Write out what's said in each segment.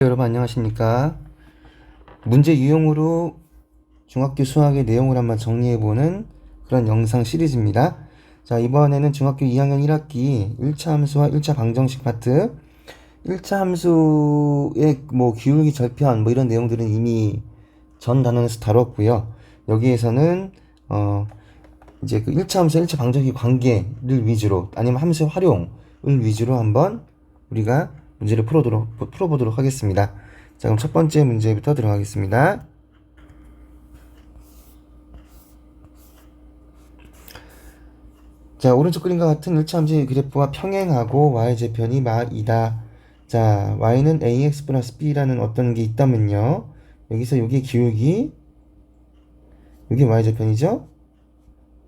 여러분 안녕하십니까? 문제 유형으로 중학교 수학의 내용을 한번 정리해보는 그런 영상 시리즈입니다. 자 이번에는 중학교 2학년 1학기 1차 함수와 1차 방정식 파트. 1차 함수의 뭐 기울기 절편 뭐 이런 내용들은 이미 전 단원에서 다뤘고요. 여기에서는 어 이제 그 1차 함수 1차 방정식 관계를 위주로 아니면 함수의 활용을 위주로 한번 우리가 문제를 풀어보도록, 풀어보도록 하겠습니다. 자, 그럼 첫 번째 문제부터 들어가겠습니다. 자, 오른쪽 그림과 같은 1차 함수의 그래프와 평행하고 y제편이 마이다. 자, y는 ax 플러스 b라는 어떤 게 있다면요. 여기서 여기 기울기, 여기 y제편이죠?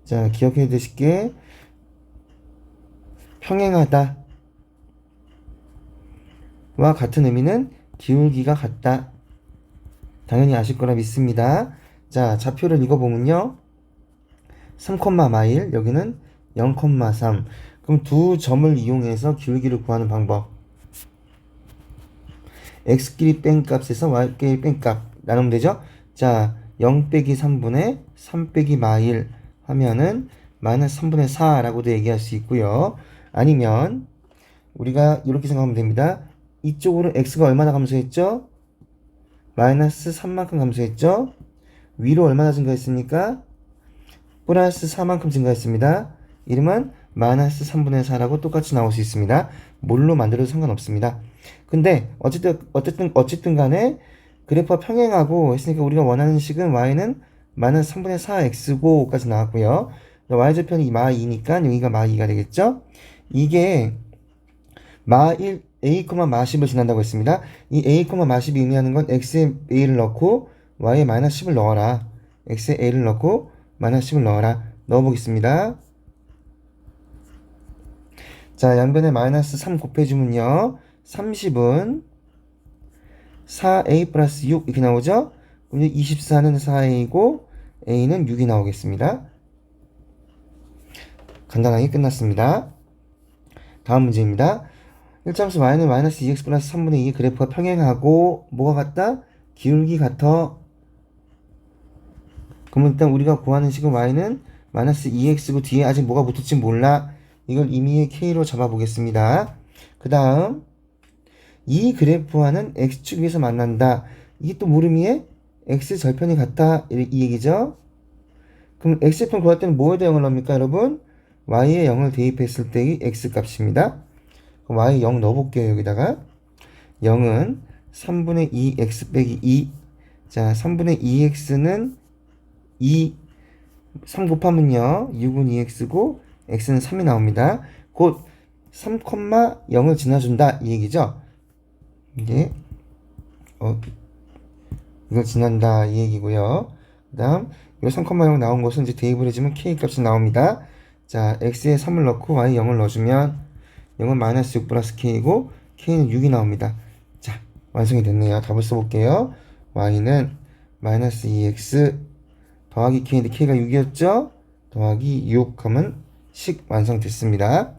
자, 기억해 두실 게. 평행하다. 와 같은 의미는 기울기가 같다. 당연히 아실 거라 믿습니다. 자, 좌표를 읽어보면요. 3, 마일, 여기는 0,3. 그럼 두 점을 이용해서 기울기를 구하는 방법. x끼리 뺀 값에서 y끼리 뺀 값 나누면 되죠? 자, 0 빼기 3분의 3 빼기 마일 하면은 마이너스 3분의 4라고도 얘기할 수 있고요. 아니면 우리가 이렇게 생각하면 됩니다. 이쪽으로 x가 얼마나 감소했죠? 마이너스 3만큼 감소했죠? 위로 얼마나 증가했습니까? 플러스 4만큼 증가했습니다. 이름은 마이너스 3분의 4라고 똑같이 나올 수 있습니다. 뭘로 만들어도 상관없습니다. 근데 어쨌든 어쨌든 어쨌든 간에 그래프가 평행하고 했으니까 우리가 원하는 식은 y는 마이너스 3분의 4x고까지 나왔고요. y좌편이 마 2니까 여기가 마 2가 되겠죠? 이게 마 1 a, 마 10을 지난다고 했습니다. 이 a, 마 10이 의미하는 건 x에 a를 넣고 y에 마이너스 10을 넣어라. x에 a를 넣고 마이너스 10을 넣어라. 넣어보겠습니다. 자, 양변에 마이너스 3 곱해주면요. 30은 4a 플러스 6 이렇게 나오죠? 그럼 24는 4a고 a는 6이 나오겠습니다. 간단하게 끝났습니다. 다음 문제입니다. 1참수 y는 마이너스 2x 플러스 3분의 2의 그래프가 평행하고 뭐가 같다? 기울기 같아. 그러면 일단 우리가 구하는 식은 y는 마이너스 2x고 뒤에 아직 뭐가 붙을지 몰라. 이걸 임의의 k로 잡아보겠습니다. 그 다음 이 그래프와는 x축에서 만난다. 이게 또 물음이에 x 절편이 같다. 이 얘기죠. 그럼 x편 구할 때는 뭐에다 0을 넣습니까 여러분? y에 0을 대입했을 때의 x 값입니다. 그럼 y 0 넣어볼게요 여기다가 0은 3분의 2x 빼기 2 자, 3분의 2x는 2 3 곱하면요 6은 2x고 x는 3이 나옵니다 곧 3,0을 지나준다 이 얘기죠 이게 어 이걸 지난다 이 얘기고요 그 다음 이 3,0 나온 것은 이제 대입을 해주면 k 값이 나옵니다 자 x에 3을 넣고 y 0을 넣어주면 0은 마이너스 6 플러스 k이고 k는 6이 나옵니다. 자, 완성이 됐네요. 답을 써볼게요. y는 마이너스 2x 더하기 k인데 k가 6이었죠? 더하기 6 하면 식 완성됐습니다.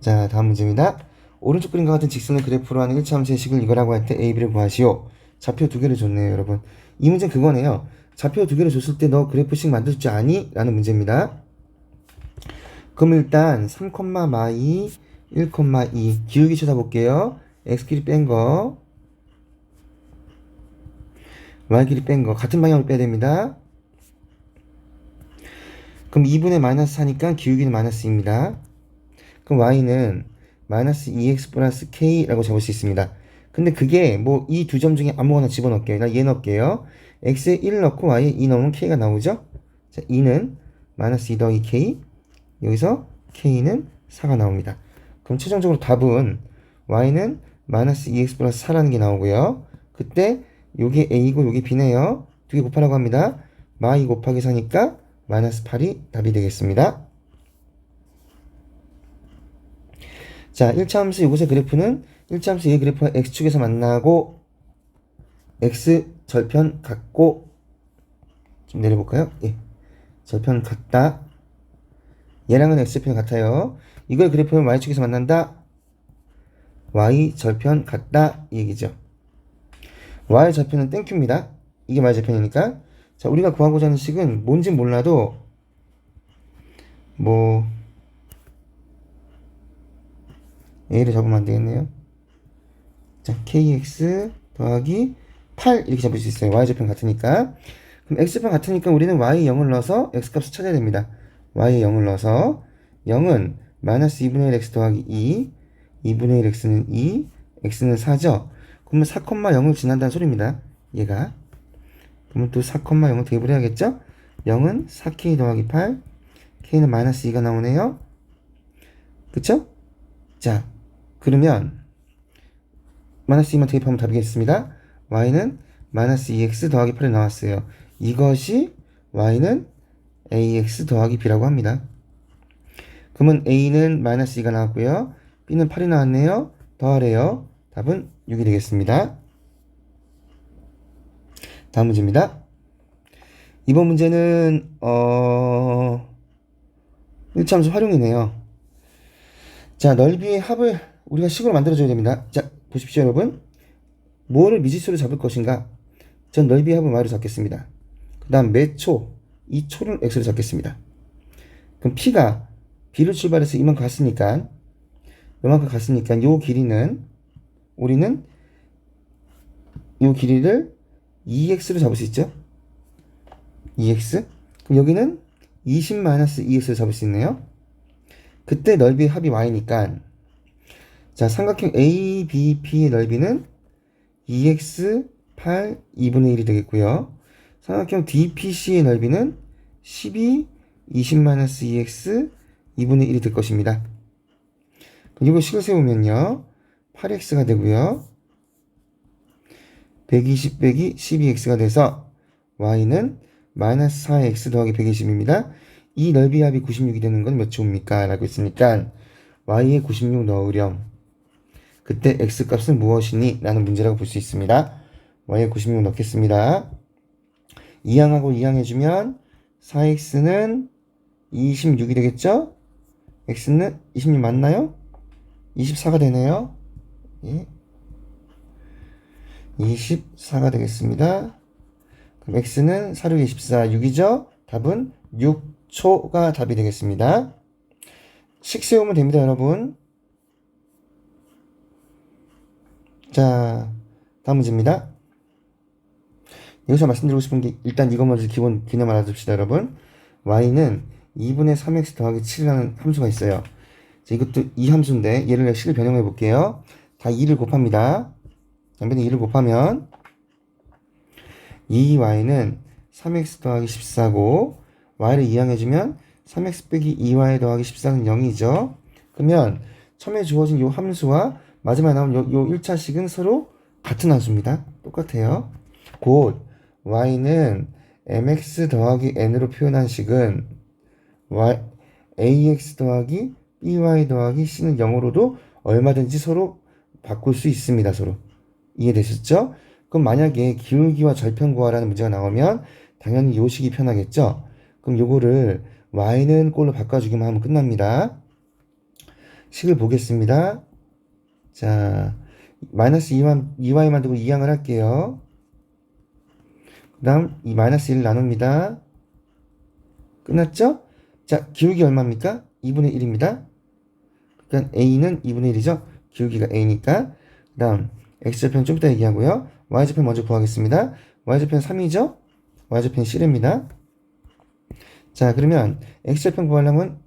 자, 다음 문제입니다. 오른쪽 그림과 같은 직선의 그래프로 하는 1차 함수의 식을 이거라고 할 때 a, b를 구하시오. 좌표 두 개를 줬네요, 여러분. 이 문제는 그거네요. 좌표 두 개를 줬을 때 너 그래프식 만들 줄 아니? 라는 문제입니다. 그럼 일단 3, 마이 1,2 기울기 쳐다볼게요. x끼리 뺀 거, y끼리 뺀 거 같은 방향으로 빼야 됩니다. 그럼 2분의 마이너스 4니까 기울기는 마이너스입니다. 그럼 y는 마이너스 2x 플러스 k라고 적을 수 있습니다. 근데 그게 뭐 이 두 점 중에 아무거나 집어넣을게요. 나 얘 넣을게요. x에 1 넣고 y에 2 넣으면 k가 나오죠? 자, 2는 마이너스 2 더하기 k 여기서 k는 4가 나옵니다. 그럼 최종적으로 답은 y는 마이너스 2x 플러스 4라는 게 나오고요. 그때 요게 a고 요게 b네요. 두 개 곱하라고 합니다. 마2 곱하기 4니까 마이너스 8이 답이 되겠습니다. 자, 1차 함수 이곳의 그래프는 1차 함수 의 그래프가 x축에서 만나고 x 절편 같고 좀 내려볼까요? 예. 절편 같다. 얘랑은 x절편 같아요. 이걸 그래프하면 y축에서 만난다. y 절편 같다 이 얘기죠. y 절편은 땡큐입니다. 이게 y 절편이니까. 자, 우리가 구하고자 하는 식은 뭔지 몰라도 뭐 a를 잡으면 안 되겠네요. 자, kx 더하기 8 이렇게 잡을 수 있어요. y 절편 같으니까. 그럼 x 절편 같으니까 우리는 y 0을 넣어서 x 값을 찾아야 됩니다. y 0을 넣어서 0은 마이너스 2분의 1 x 더하기 2 2분의 1 x는 2 x는 4죠. 그러면 4,0을 지난다는 소리입니다. 얘가. 그러면 또 4,0을 대입을 해야겠죠? 0은 4k 더하기 8 k는 마이너스 2가 나오네요. 그쵸? 자, 그러면 마이너스 2만 대입하면 답이겠습니다. y는 마이너스 2x 더하기 8이 나왔어요. 이것이 y는 ax 더하기 b라고 합니다. 그러면 a는 마이너스 2가 나왔고요. b는 8이 나왔네요. 더하래요. 답은 6이 되겠습니다. 다음 문제입니다. 이번 문제는 어 1차함수 활용이네요. 자, 넓이의 합을 우리가 식으로 만들어줘야 됩니다. 자, 보십시오, 여러분. 뭐를 미지수로 잡을 것인가? 전 넓이의 합을 y로 잡겠습니다. 그 다음 몇 초? 이 초를 x로 잡겠습니다. 그럼 p가 b를 출발해서 이만큼 갔으니까 이만큼 갔으니까 요 길이는 우리는 요 길이를 2x로 잡을 수 있죠? 2x? 그럼 여기는 20-2x를 잡을 수 있네요. 그때 넓이의 합이 y니까 자 삼각형 ABP의 넓이는 2x 8 2분의 1이 되겠고요. 삼각형 DPC의 넓이는 12 20-2x 2분의 1이 될 것입니다. 이거 식을 세우면요. 8x가 되고요. 120 빼기 12x가 돼서 y는 마이너스 4x 더하기 120입니다. 이 넓이 합이 96이 되는 건 몇 초입니까? 라고 했으니까 y에 96 넣으렴. 그때 x 값은 무엇이니? 라는 문제라고 볼 수 있습니다. y에 96 넣겠습니다. 2항하고 2항 해주면 4x는 26이 되겠죠? x는 26 맞나요? 24가 되네요. 예. 24가 되겠습니다. 그럼 x는 4, 6, 24, 6이죠? 답은 6초가 답이 되겠습니다. 식 세우면 됩니다, 여러분. 자, 다음 문제입니다. 여기서 말씀드리고 싶은 게 일단 이것 먼저 기본 개념 알아둡시다, 여러분. y는 2분의 3x 더하기 7이라는 함수가 있어요. 자, 이것도 이 함수인데 얘를 식을 변형해 볼게요. 다 2를 곱합니다. 양변에 2를 곱하면 2y는 3x 더하기 14고 y를 이항해주면 3x 빼기 2y 더하기 14는 0이죠. 그러면 처음에 주어진 요 함수와 마지막에 나온 요, 요 1차식은 서로 같은 함수입니다. 똑같아요. 곧 y는 mx 더하기 n으로 표현한 식은 y, ax 더하기 by 더하기 c는 0으로도 얼마든지 서로 바꿀 수 있습니다. 서로. 이해되셨죠? 그럼 만약에 기울기와 절편 구하라는 문제가 나오면 당연히 요 식이 편하겠죠? 그럼 요거를 y는 꼴로 바꿔주기만 하면 끝납니다. 식을 보겠습니다. 자, 마이너스 2만, 2y만 두고 2항을 할게요. 그 다음 이 마이너스 1을 나눕니다. 끝났죠? 자, 기울기 얼마입니까? 2분의 1입니다. 그러니까 a는 2분의 1이죠? 기울기가 a니까. 그 다음 x좌편 좀 이따 얘기하고요. y좌편 먼저 구하겠습니다. y좌편 3이죠? y좌편 7입니다. 자, 그러면 x좌편 구하려면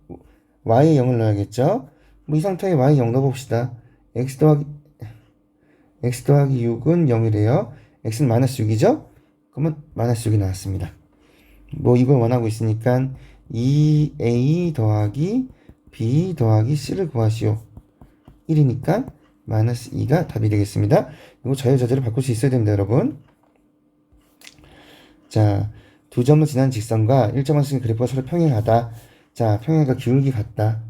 y에 0을 넣어야겠죠? 뭐 이 상태에 y 0 넣어봅시다. X 더하기 x 더하기 6은 0이래요. x는 마이너스 6이죠? 그러면 마이너스 6이 나왔습니다. 뭐 이걸 원하고 있으니까 2a 더하기 b 더하기 c를 구하시오. 1이니까 마이너스 2가 답이 되겠습니다. 이거 자유자재로 바꿀 수 있어야 됩니다, 여러분. 자, 두 점을 지난 직선과 1점을 쓴 그래프가 서로 평행하다. 자, 평행과 기울기 같다.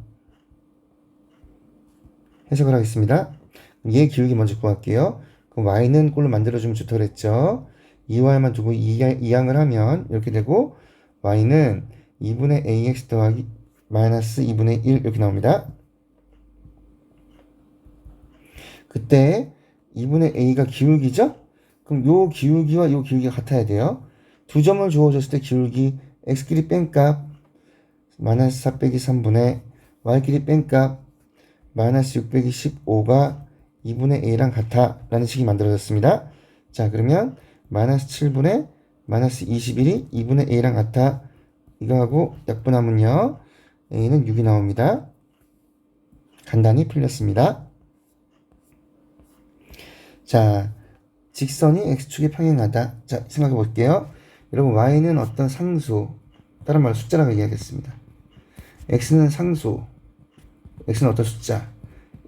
해석을 하겠습니다. 얘 기울기 먼저 구할게요. 그럼 y는 꼴로 만들어주면 좋다 그랬죠. 2y만 두고 2, 2항을 하면 이렇게 되고 y는 2분의 ax 더하기 마이너스 2분의 1 이렇게 나옵니다. 그때 2분의 a가 기울기죠? 그럼 요 기울기와 요 기울기가 같아야 돼요. 두 점을 주어졌을 때 기울기 x끼리 뺀값 마이너스 4 빼기 3분의 y끼리 뺀값 마이너스 6 빼기 15가 2분의 a랑 같아 라는 식이 만들어졌습니다. 자 그러면 마이너스 7분의 마이너스 21이 2분의 a랑 같아 이거하고 약분하면요 a는 6이 나옵니다. 간단히 풀렸습니다. 자 직선이 x축에 평행하다. 자 생각해 볼게요. 여러분 y는 어떤 상수 다른 말로 숫자라고 얘기하겠습니다. x는 상수 x는 어떤 숫자?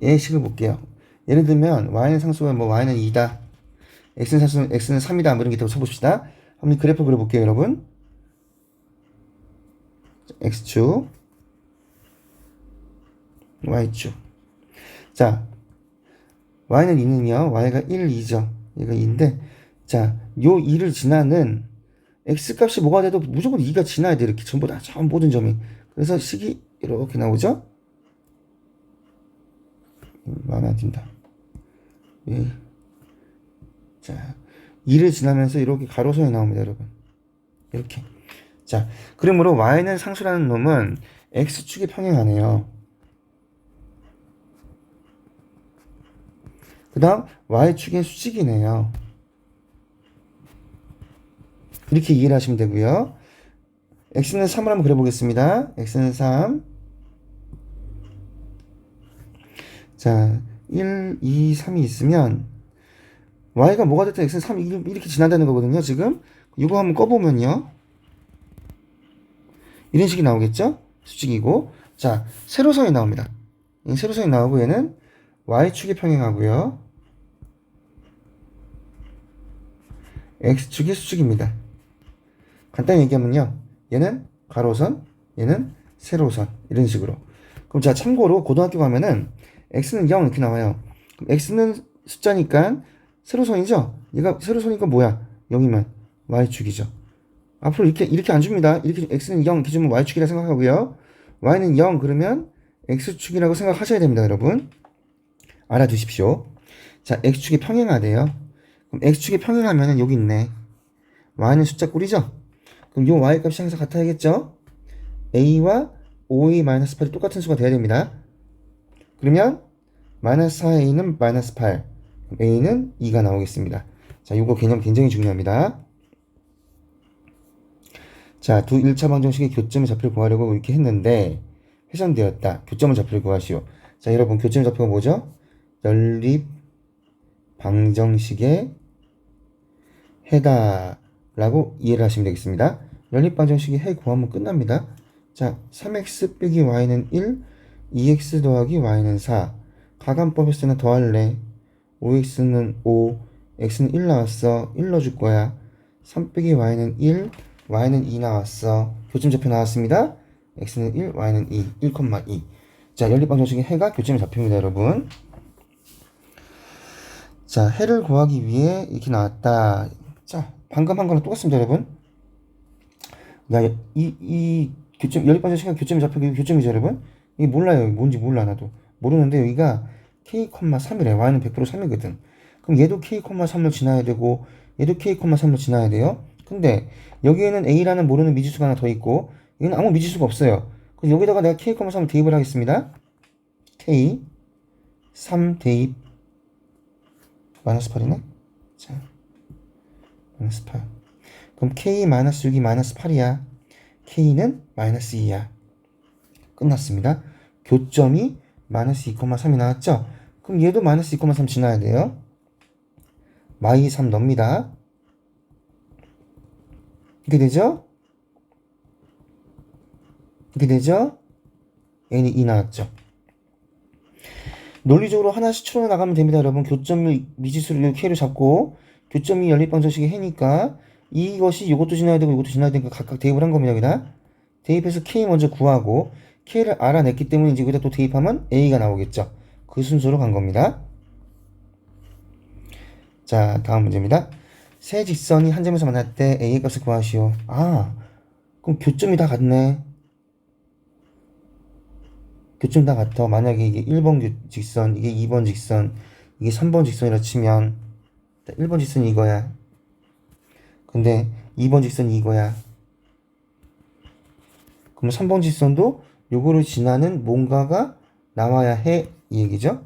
얘 식을 볼게요. 예를 들면 y는 상수가 뭐 y는 2다. x는 상수 x는 3이다. 뭐 이런 게 있다고 쳐봅시다. 한번 그래프 그려볼게요 여러분. x축 y축. 자 y는 2는요. y가 1, 2죠. 얘가 2인데 자 요 2를 지나는 x 값이 뭐가 돼도 무조건 2가 지나야 돼 이렇게. 전부 다. 전 모든 점이. 그래서 식이 이렇게 나오죠 든다. 예. 자 2를 지나면서 이렇게 가로선이 나옵니다 여러분. 이렇게. 자 그러므로 y는 상수라는 놈은 x축에 평행하네요. 그 다음 y축의 수직이네요. 이렇게 이해를 하시면 되고요. x는 3을 한번 그려보겠습니다. x는 3 자, 1, 2, 3이 있으면 y가 뭐가 됐든 x는 3 이렇게 지난다는 거거든요. 지금 이거 한번 꺼보면요. 이런 식이 나오겠죠? 수직이고 자, 세로선이 나옵니다. 이 세로선이 나오고 얘는 y축에 평행하고요. x축이 수직입니다. 간단히 얘기하면요. 얘는 가로선, 얘는 세로선 이런 식으로. 그럼 자 참고로 고등학교 가면은 x는 0 이렇게 나와요. 그럼 x는 숫자니까 세로선이죠? 얘가 세로선이니까 뭐야? 0이면 y축이죠. 앞으로 이렇게 이렇게 안 줍니다. 이렇게 x는 0 이렇게 주면 y축이라 생각하고요. y는 0 그러면 x축이라고 생각하셔야 됩니다, 여러분. 알아두십시오. 자, x축이 평행하대요. 그럼 x축이 평행하면은 여기 있네. y는 숫자 꼴이죠? 그럼 요 y 값이 항상 같아야겠죠? a와 5a-8이 똑같은 수가 돼야 됩니다. 그러면 마이너스 4a는 마이너스 8 a는 2가 나오겠습니다. 자, 이거 개념 굉장히 중요합니다. 자, 두 1차 방정식의 교점의 좌표를 구하려고 이렇게 했는데 훼손되었다. 교점의 좌표를 구하시오. 자, 여러분 교점의 좌표가 뭐죠? 연립 방정식의 해다 라고 이해를 하시면 되겠습니다. 연립 방정식의 해 구하면 끝납니다. 자, 3x 빼기 y는 1, 2x 더하기 y는 4. 가간법에서는 더할래. 5x는 5, x는 1 나왔어. 1 넣어줄 거야. 3 빼기 y는 1, y는 2 나왔어. 교점 좌표 나왔습니다. x는 1, y는 2, 1,2. 자, 연립방정식의 해가 교점에 잡힙니다, 여러분. 자, 해를 구하기 위해 이렇게 나왔다. 자, 방금 한 거랑 똑같습니다, 여러분. 야, 이, 이 교점, 연립방정식의 교점에 잡히기 교점이죠, 여러분. 이게 몰라요. 뭔지 몰라, 나도. 모르는데 여기가 k,3이래. y는 100% 3이거든. 그럼 얘도 k,3을 지나야 되고, 얘도 k,3을 지나야 돼요. 근데 여기에는 a라는 모르는 미지수가 하나 더 있고, 여기는 아무 미지수가 없어요. 그럼 여기다가 내가 k,3을 대입을 하겠습니다. k, 3 대입, 마이너스 8이네? 자, 마이너스 8. 그럼 k 마이너스 6이 마이너스 8이야. k는 마이너스 2야. 끝났습니다. 교점이 마이너스 2,3이 나왔죠? 그럼 얘도 마이너스 2,3 지나야 돼요. 마이 3 넣습니다. 이렇게 되죠? 이렇게 되죠? n이 2 나왔죠? 논리적으로 하나씩 추려 나가면 됩니다, 여러분. 교점을 미지수를 k로 잡고 교점이 연립방정식의 해니까 이것이 이것도 지나야 되고 이것도 지나야 되니까 각각 대입을 한 겁니다, 여기다. 대입해서 k 먼저 구하고 k를 알아냈기 이제 여기다 또 대입하면 a가 나오겠죠. 그 순서로 간 겁니다. 자, 다음 문제입니다. 세 직선이 한 점에서 만날 때 a의 값을 구하시오. 아, 그럼 교점이 다 같네. 교점 다 같아. 만약에 이게 1번 교- 직선, 이게 2번 직선, 이게 3번 직선이라 치면 1번 직선이 이거야. 근데 2번 직선이 이거야. 그럼 3번 직선도 요거를 지나는 뭔가가 나와야 해. 이 얘기죠?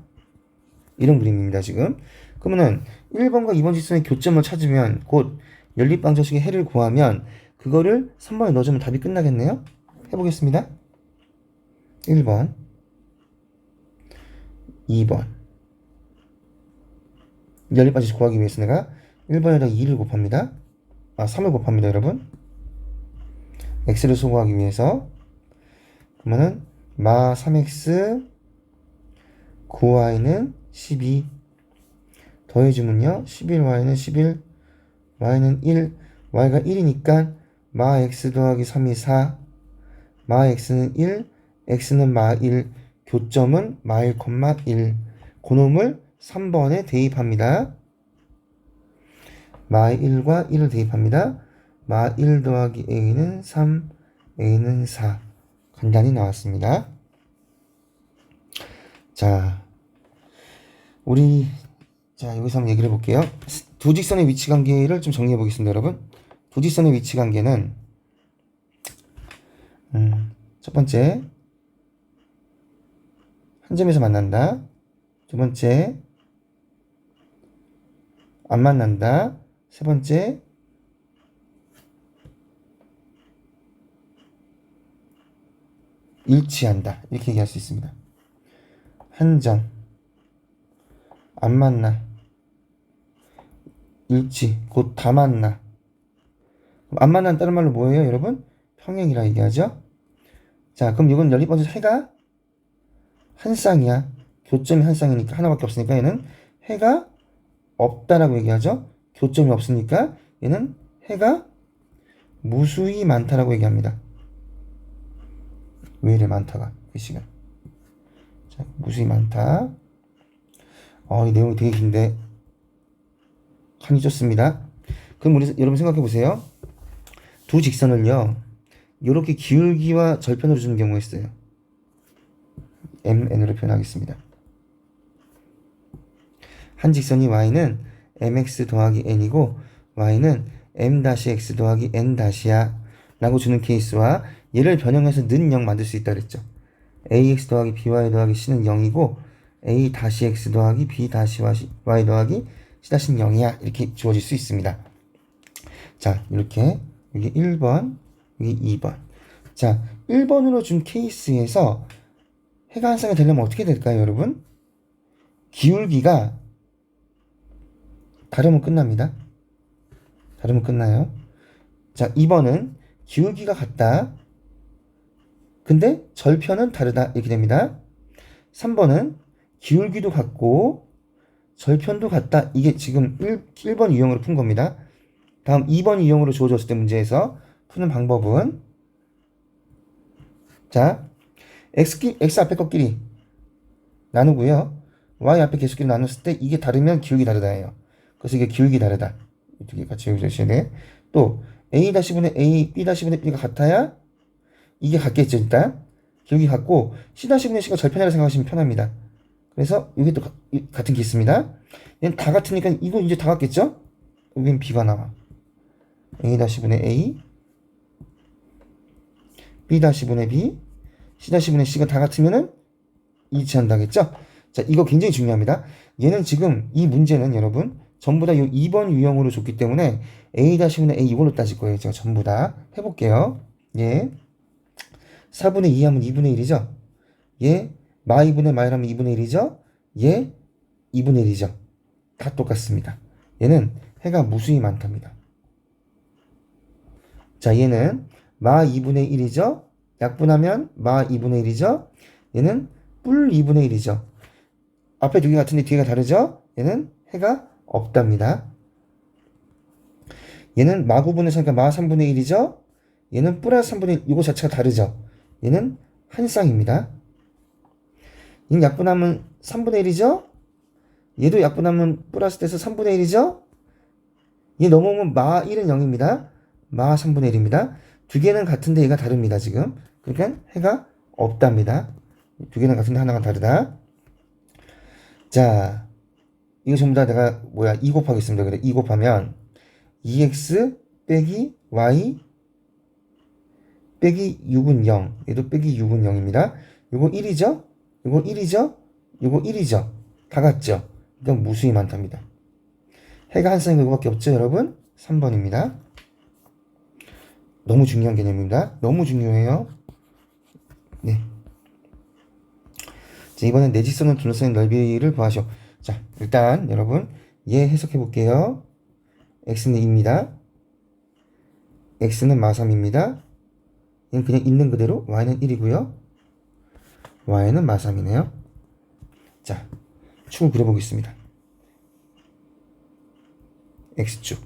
이런 그림입니다, 지금. 그러면은 1번과 2번 직선의 교점을 찾으면 곧 연립방정식의 해를 구하면 그거를 3번에 넣어주면 답이 끝나겠네요? 해보겠습니다. 1번 2번 연립방정식 구하기 위해서 내가 1번에다 2를 곱합니다. 아 3을 곱합니다 여러분. x를 소구하기 위해서 그러면은 마 3x 9y는 12 더해주면요 11y는 11 y는 1 y가 1이니까 마 x 더하기 3이 4 마 x는 1 x는 마 1 교점은 마 1, 1 고놈을 3번에 대입합니다. 마 1과 1을 대입합니다. 마 1 더하기 a는 3, a는 4. 간단히 나왔습니다. 자, 우리 자 여기서 한번 얘기를 해볼게요. 두 직선의 위치 관계를 좀 정리해 보겠습니다, 여러분. 두 직선의 위치 관계는 음, 첫 번째 한 점에서 만난다. 두 번째 안 만난다. 세 번째 일치한다. 이렇게 얘기할 수 있습니다. 한 점, 안 만나, 일치, 곧 다 만나. 안 만난 다른 말로 뭐예요, 여러분? 평행이라 얘기하죠? 자, 그럼 이건 연립방정 해가 한 쌍이야. 교점이 한 쌍이니까 하나밖에 없으니까 얘는 해가 없다라고 얘기하죠. 교점이 없으니까 얘는 해가 무수히 많다라고 얘기합니다. 왜 이래 많다가 글씨가 자 무수히 많다. 어, 이 내용이 되게 긴데 간이 좋습니다. 그럼 우리 여러분 생각해 보세요. 두 직선을요 이렇게 기울기와 절편으로 주는 경우가 있어요. MN으로 표현하겠습니다. 한 직선이 y는 mx 더하기 n이고 y는 m-x 더하기 n-야 라고 주는 케이스와 얘를 변형해서 는 0 만들 수 있다 그랬죠. ax 더하기 by 더하기 c는 0이고 a-x 더하기 b-y 더하기 c-는 0이야 이렇게 주어질 수 있습니다. 자 이렇게 여기 1번 여기 2번 자 1번으로 준 케이스에서 해가 한 쌍이 되려면 어떻게 될까요 여러분? 기울기가 다르면 끝납니다. 다르면 끝나요. 자, 2번은 기울기가 같다. 근데 절편은 다르다. 이렇게 됩니다. 3번은 기울기도 같고 절편도 같다. 이게 지금 1, 1번 유형으로 푼 겁니다. 다음 2번 유형으로 주어졌을 때 문제에서 푸는 방법은 자, x, 기, x 앞에 것끼리 나누고요. y 앞에 개수끼리 나눴을 때 이게 다르면 기울기 다르다예요. 그래서 이게 기울기 다르다. 이두개 같이 외우셔야 돼. 또 a-분의 a, b-분의 b가 같아야 이게 같겠죠 일단. 기울기 같고 c-분의 c가 절편이라고 생각하시면 편합니다. 그래서 이게 또 가- 이- 같은 게 있습니다. 얘는 다 같으니까 이거 이제 다 같겠죠? 여긴 b가 나와. a-분의 a, b-분의 b, c-분의 c가 다 같으면은 일치한다겠죠? 자, 이거 굉장히 중요합니다. 얘는 지금 이 문제는 여러분 전부 다 이 2번 유형으로 줬기 때문에 a-분의 a 이걸로 따질 거예요. 제가 전부 다 해볼게요. 예. 4분의 2 하면 2분의 1이죠? 예. 마 2분의 마이라면 2분의 1이죠? 예. 2분의 1이죠? 다 똑같습니다. 얘는 해가 무수히 많답니다. 자, 얘는 마 2분의 1이죠? 약분하면 마 2분의 1이죠? 얘는 뿔 2분의 1이죠? 앞에 두 개 같은데 뒤가 다르죠? 얘는 해가 없답니다. 얘는 마 9분의 3이니까 마 3분의 1이죠? 얘는 플러스 3분의 1, 이거 자체가 다르죠? 얘는 한 쌍입니다. 얘는 약분하면 3분의 1이죠? 얘도 약분하면 플러스 돼서 3분의 1이죠? 얘 넘어오면 마 1은 0입니다. 마 3분의 1입니다. 두 개는 같은데 얘가 다릅니다, 지금. 그러니까 해가 없답니다. 두 개는 같은데 하나가 다르다. 자, 이거 전부 다 내가 뭐야 2 곱하겠습니다. 그래 2 곱하면 2x 빼기 y 빼기 6은 0. 얘도 빼기 6은 0입니다. 요거 1이죠? 요거 1이죠? 요거 1이죠? 다 같죠? 그러니까 무수히 많답니다. 해가 한 쌍이 그거밖에 없죠, 여러분? 3번입니다. 너무 중요한 개념입니다. 너무 중요해요. 네. 자, 이번엔 내직선을 둘러싸인 넓이를 구하시오. 자, 일단 여러분 얘 해석해 볼게요. x는 2입니다. x는 마3입니다. 얘는 그냥 있는 그대로 y는 1이고요. y는 마3이네요. 자, 축을 그려보겠습니다. x축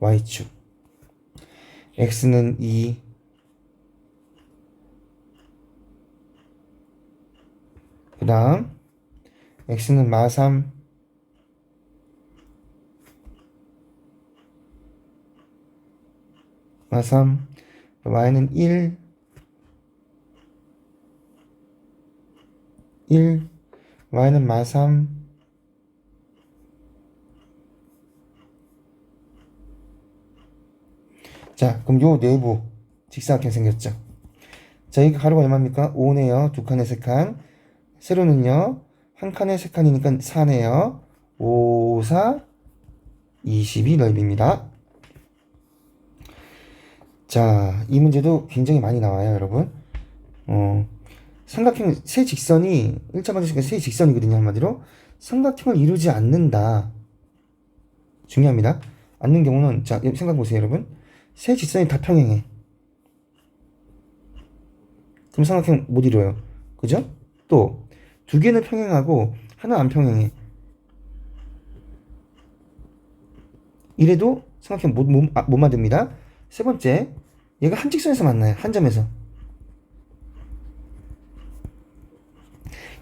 y축 x는 2 그 다음 x는 마3 마 3 y는 1 1 y는 마 3 자 그럼 요 내부 직사각형 생겼죠? 자 여기 가로가 얼마입니까? 5네요. 두 칸에 세 칸. 세로는요 한 칸에 세 칸이니까 4네요. 5 4 22 넓입니다 자, 이 문제도 굉장히 많이 나와요, 여러분. 어, 삼각형, 세 직선이, 1차 방정식은 세 직선이거든요, 한마디로. 삼각형을 이루지 않는다. 중요합니다. 않는 경우는, 자, 생각 보세요, 여러분. 세 직선이 다 평행해. 그럼 삼각형 못 이루어요. 그죠? 또, 두 개는 평행하고, 하나 안 평행해. 이래도 삼각형 못, 못, 아, 못 만듭니다. 세 번째, 얘가 한 직선에서 만나요. 한 점에서.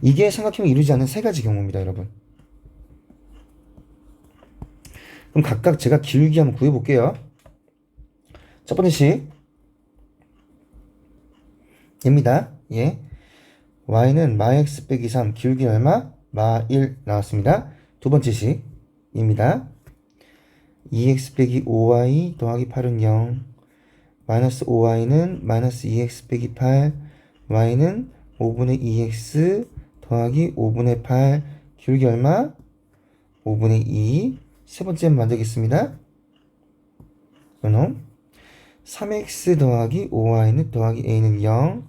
이게 삼각형이 이루지 않는 세 가지 경우입니다, 여러분. 그럼 각각 제가 기울기 한번 구해볼게요. 첫 번째 식. 얘입니다. 예. y는 마x 빼기 3, 기울기 얼마? 마 1 나왔습니다. 두 번째 식입니다. 2x 빼기 5y 더하기 8은 0. 마이너스 5y는 마이너스 2x 빼기 8. y는 5분의 2x 더하기 5분의 8. 기울기 얼마? 5분의 2. 세 번째 만들겠습니다. 그럼 3x 더하기 5y는 더하기 a는 0.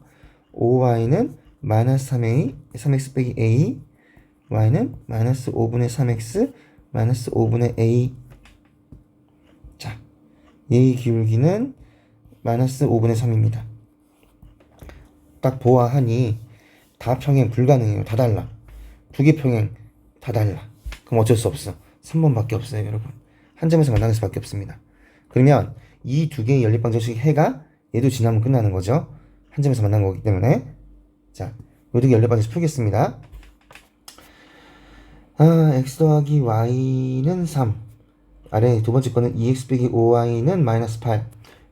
5y는 마이너스 3a, 3x 빼기 a. y는 마이너스 5분의 3x 마이너스 5분의 a. 자, 얘의 기울기는 마이너스 5분의 3입니다. 딱 보아하니 다 평행 불가능해요. 다 달라. 두 개 평행 다 달라. 그럼 어쩔 수 없어. 3번밖에 없어요, 여러분. 한 점에서 만나는 수밖에 없습니다. 그러면 이 두 개의 연립방정식 해가 얘도 지나면 끝나는 거죠. 한 점에서 만난 거기 때문에 자, 요두개 연립방정식 풀겠습니다. 아, x 더하기 y는 3 아래 두 번째 거는 2x 빼기 5y는 마이너스 8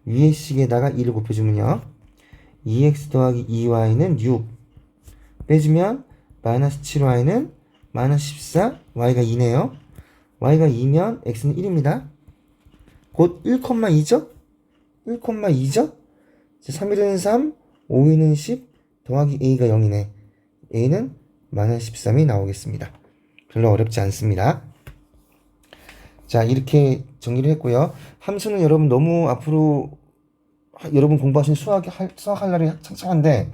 위에 식에다가 2를 곱해주면요. 2x 더하기 2y는 6 빼주면 마이너스 7y는 마이너스 14 y가 2네요. y가 2면 x는 1입니다. 곧 1,2죠? 1,2죠? 3일은 3 5일은 10 더하기 a가 0이네. a는 마이너스 13이 나오겠습니다. 별로 어렵지 않습니다. 자 이렇게 정리를 했고요. 함수는 여러분 너무 앞으로 하- 여러분 공부하신 수학 할 수학 할 날이 창창한데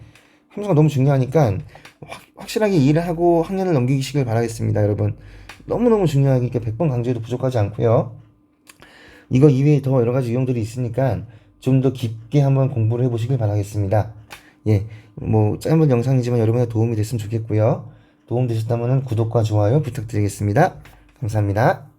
함수가 너무 중요하니까 확, 확실하게 이해를 하고 학년을 넘기시길 바라겠습니다 여러분. 너무너무 중요하니까 100번 강조해도 부족하지 않고요. 이거 이외에 더 여러 가지 유형들이 있으니까 좀 더 깊게 한번 공부를 해보시길 바라겠습니다. 예, 뭐 짧은 영상이지만 여러분의 도움이 됐으면 좋겠고요. 도움 되셨다면 구독과 좋아요 부탁드리겠습니다. 감사합니다